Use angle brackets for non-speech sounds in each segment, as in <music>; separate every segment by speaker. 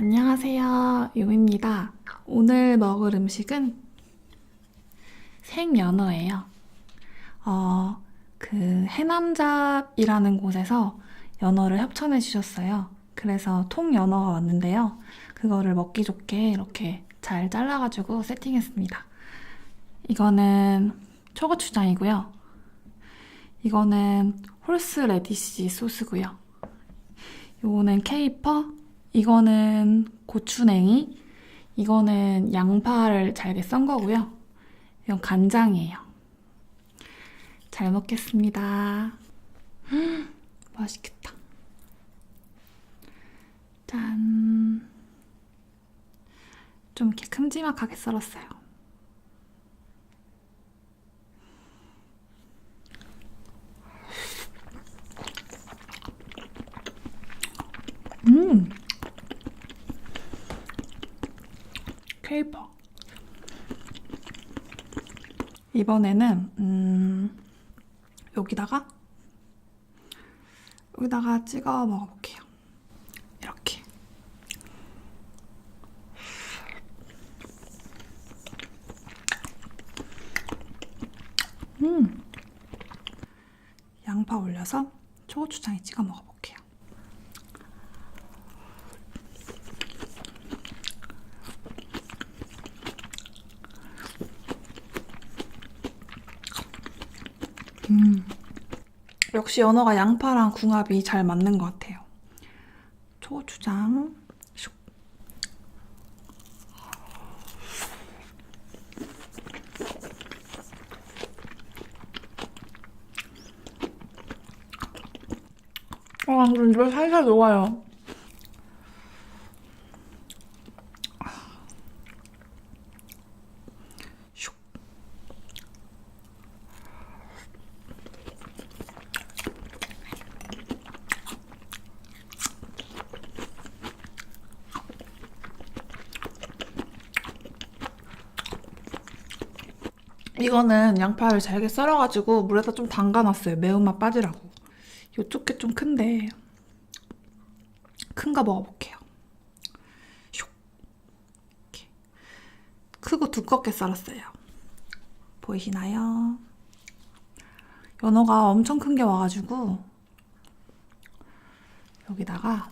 Speaker 1: 안녕하세요. 유미입니다. 오늘 먹을 음식은 생연어예요. 어, 그 해남잡이라는 곳에서 연어를 협찬해 주셨어요. 그래서 통연어가 왔는데요. 그거를 먹기 좋게 이렇게 잘 잘라가지고 세팅했습니다. 이거는 초고추장이고요. 이거는 홀스 레디시 소스고요. 요거는 케이퍼, 이거는 고추냉이, 이거는 양파를 잘게 썬 거고요. 이건 간장이에요. 잘 먹겠습니다. 음, <gasps> 맛있겠다. 짠. 좀 이렇게 큼지막하게 썰었어요. 음. 케이퍼. 이번에는 음, 여기다가 여기다가 찍어 먹어볼게요. 이렇게. 음. 양파 올려서 초고추장에 찍어 먹어 볼게요. 역시 연어가 양파랑 궁합이 잘 맞는 것 같아요. 초고추장. 슉. 아, 근데 입에 살살 녹아요. 이거는 양파를 잘게 썰어가지고 물에다 좀 담가놨어요. 매운맛 빠지라고. 요쪽 게 좀 큰데 큰 거 먹어볼게요. 슉. 이렇게. 크고 두껍게 썰었어요. 보이시나요? 연어가 엄청 큰 게 와가지고 여기다가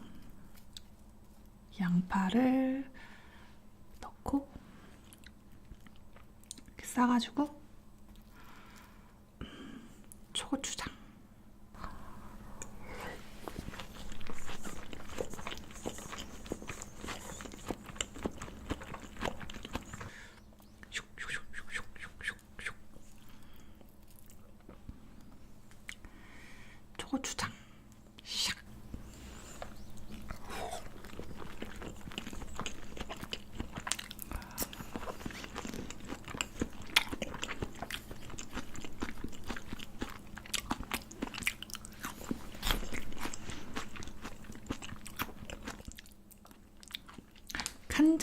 Speaker 1: 양파를 넣고 이렇게 싸가지고 초고추장 슉슉슉슉슉슉슉 초고추장 샥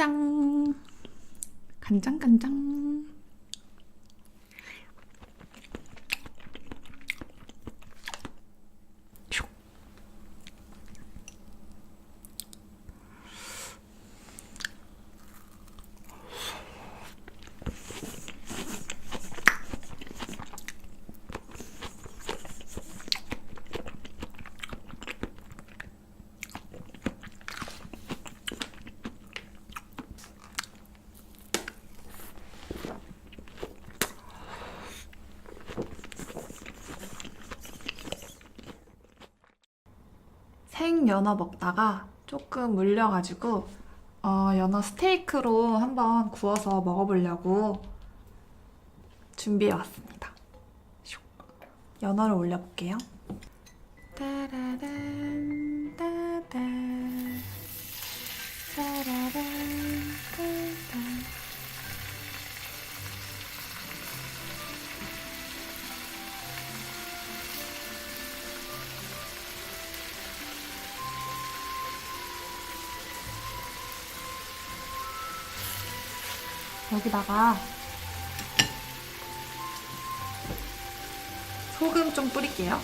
Speaker 1: 간장. 간장 간장 슉. 생 연어 먹다가 조금 물려가지고 어, 연어 스테이크로 한번 구워서 먹어보려고 준비해 왔습니다. 슉. 연어를 올려볼게요. 따라란 따단 따라란 여기다가 소금 좀 뿌릴게요.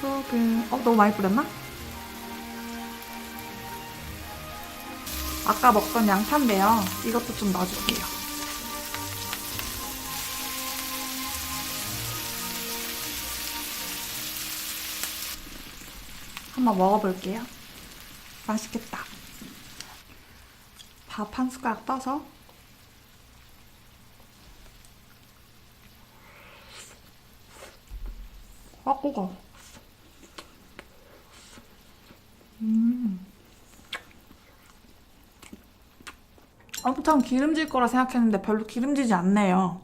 Speaker 1: 소금, 어, 너무 많이 뿌렸나? 아까 먹던 양파인데요. 이것도 좀 넣어줄게요. 한번 먹어볼게요. 맛있겠다. 밥 한 숟가락 떠서 아, 뜨거. 음. 엄청 기름질 거라 생각했는데 별로 기름지지 않네요.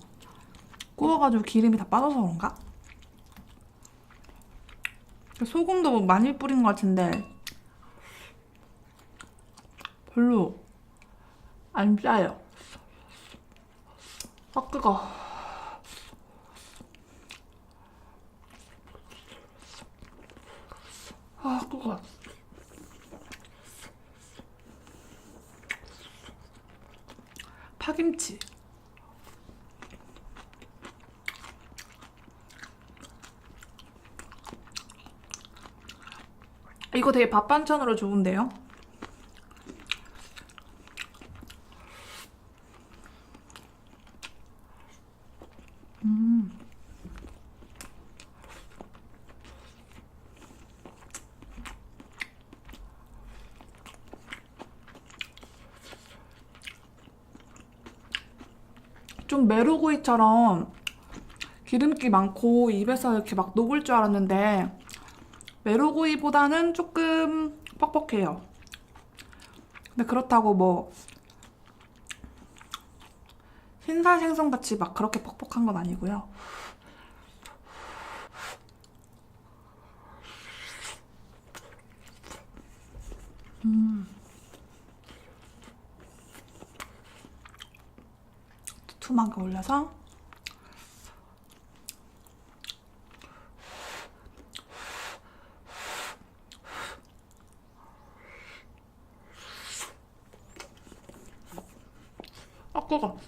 Speaker 1: 구워가지고 기름이 다 빠져서 그런가? 소금도 많이 뿌린 것 같은데 별로 안 짜요. 아, 뜨거. 아, 뜨거. 파김치. 이거 되게 밥 반찬으로 좋은데요? 음. 좀 메로구이처럼 기름기 많고 입에서 이렇게 막 녹을 줄 알았는데 메로구이보다는 조금 뻑뻑해요. 근데 그렇다고 뭐 흰살 생선 같이 막 그렇게 뻑뻑한 건 아니고요. 두툼하게 올려서. 아 뜨거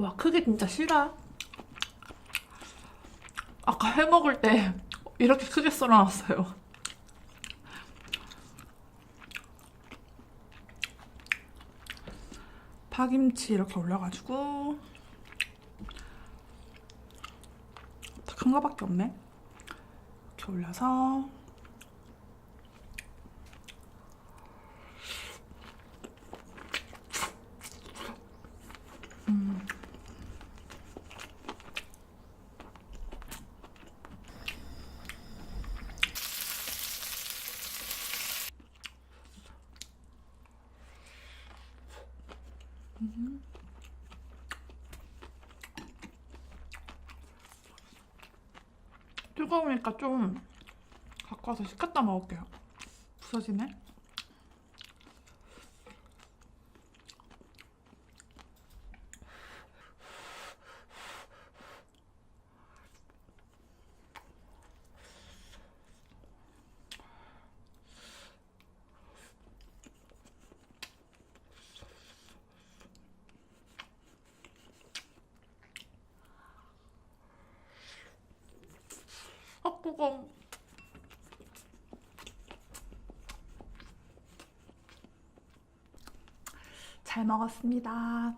Speaker 1: 와 크게 진짜 싫어 아까 해 먹을 때 이렇게 크게 썰어놨어요. 파김치 이렇게 올려가지고. 큰 거밖에 없네. 이렇게 올려서 뜨거우니까 좀 갖고 와서 식혔다 먹을게요. 부서지네. 아, 뜨거워. 잘 먹었습니다.